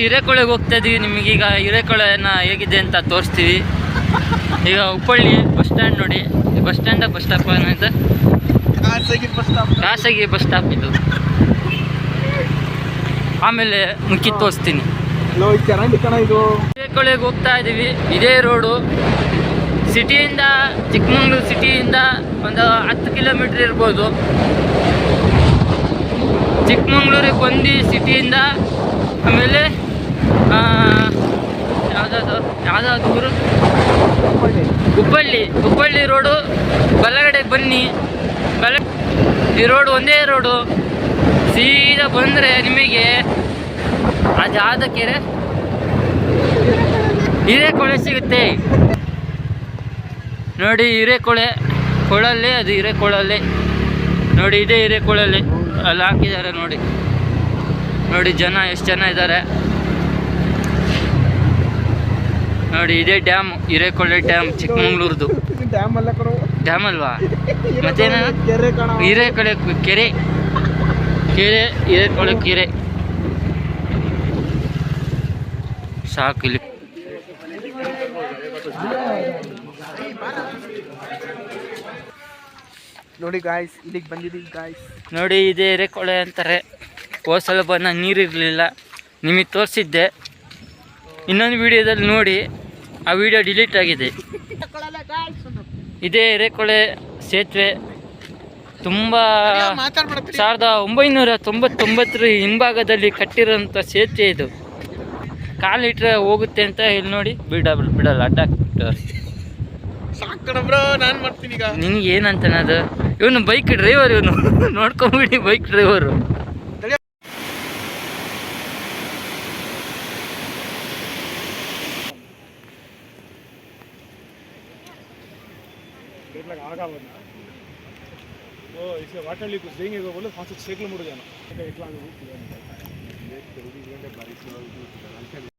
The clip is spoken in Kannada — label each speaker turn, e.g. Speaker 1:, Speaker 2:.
Speaker 1: ಹಿರೇಕೊಳೆಗೆ ಹೋಗ್ತಾ ಇದೀವಿ ನಿಮಗೀಗ. ಹಿರೇಕೊಳೆನ ಹೇಗಿದೆ ಅಂತ ತೋರಿಸ್ತೀವಿ. ಈಗ ಹುಬ್ಬಳ್ಳಿ ಬಸ್ ಸ್ಟ್ಯಾಂಡ್ ನೋಡಿ. ಬಸ್ ಸ್ಟ್ಯಾಂಡ ಬಸ್ ಸ್ಟಾಪ್ ಏನಂತ
Speaker 2: ಖಾಸಗಿ ಬಸ್ ಸ್ಟಾಪ್
Speaker 1: ಇದು. ಆಮೇಲೆ ಮುಕ್ಕಿ ತೋರಿಸ್ತೀನಿ. ಹಿರೇಕೊಳೆಗೆ ಹೋಗ್ತಾ ಇದ್ದೀವಿ ಇದೇ ರೋಡು. ಸಿಟಿಯಿಂದ ಚಿಕ್ಕಮಂಗ್ಳೂರು ಸಿಟಿಯಿಂದ ಒಂದು ಹತ್ತು ಕಿಲೋಮೀಟ್ರ್ ಇರ್ಬೋದು. ಚಿಕ್ಕಮಂಗ್ಳೂರಿಗೆ ಬಂದು ಸಿಟಿಯಿಂದ ಆಮೇಲೆ ಯಾವುದಾದ್ರು ಊರು? ಹುಬ್ಬಳ್ಳಿ. ಹುಬ್ಬಳ್ಳಿ ರೋಡು ಬಲಗಡೆ ಬನ್ನಿ. ಬಲ ಈ ರೋಡ್ ಒಂದೇ ರೋಡು. ಸೀದಾ ಬಂದರೆ ನಿಮಗೆ ಅದು ಯಾವ್ದು ಕೆರೆ ಹಿರೇಕೊಳೆ ಸಿಗುತ್ತೆ. ನೋಡಿ ಹಿರೇಕೊಳೆ ಕೊಳಲ್ಲಿ, ಅದು ಹಿರೇಕೊಳಲ್ಲಿ. ನೋಡಿ ಇದೇ ಹಿರೇಕೊಳಲ್ಲಿ. ಅಲ್ಲಿ ಹಾಕಿದ್ದಾರೆ ನೋಡಿ. ನೋಡಿ ಜನ, ಎಷ್ಟು ಜನ ಇದ್ದಾರೆ. ನೋಡಿ ಇದೇ ಡ್ಯಾಮ್ ಹಿರೇಕೊಳೆ ಡ್ಯಾಮ್ ಚಿಕ್ಕಮಂಗ್ಳೂರ್ದು.
Speaker 2: ಡ್ಯಾಮ್ ಅಲ್ಲ
Speaker 1: ಡ್ಯಾಮ್ ಅಲ್ವಾ? ಮತ್ತೇನ? ಹಿರೇಕೊಳೆ ಕೆರೆ. ಕೆರೆ ಹಿರೇಕೊಳೆ ಕೆರೆ. ಸಾಕು ಇಲ್ಲಿ.
Speaker 2: ನೋಡಿ ಗಾಯ್ಸ್ ಇಲ್ಲಿಗೆ ಬಂದಿದ್ದೀವಿ ಗಾಯ್ಸ್
Speaker 1: ನೋಡಿ ಇದೇ ಹಿರೇಕೊಳೆ ಅಂತಾರೆ. ಹೋಸಲು ಸಲ ಬಂದ ನೀರಿರಲಿಲ್ಲ. ನಿಮಗೆ ತೋರಿಸಿದ್ದೆ. ಇನ್ನೊಂದು ವಿಡಿಯೋದಲ್ಲಿ ನೋಡಿ. ಆ ವಿಡಿಯೋ ಡಿಲೀಟ್ ಆಗಿದೆ. ಇದೇ ಎರೆಕೊಳೆ ಸೇತುವೆ ತುಂಬ ಸಾವಿರದ ಒಂಬೈನೂರ ತೊಂಬತ್ತೊಂಬತ್ತರ ಹಿಂಭಾಗದಲ್ಲಿ ಕಟ್ಟಿರೋಂಥ ಸೇತುವೆ ಇದು. ಕಾಲಿಟ್ರೆ ಹೋಗುತ್ತೆ ಅಂತ ಇಲ್ಲಿ ನೋಡಿ. ಬಿಡ ಬಿಡಲ್ಲ, ಅಡ್ಡ ನಿನ್ಗೆ ಏನಂತನದು ಇವನು ಬೈಕ್ ಡ್ರೈವರ್ ಇವನು. ನೋಡ್ಕೊಂಬಿಡಿ ಬೈಕ್ ಡ್ರೈವರು
Speaker 3: वो इसे वाटर लीक कुछ देंगे वो बोले पाँच से छः किलोमीटर जाना इतना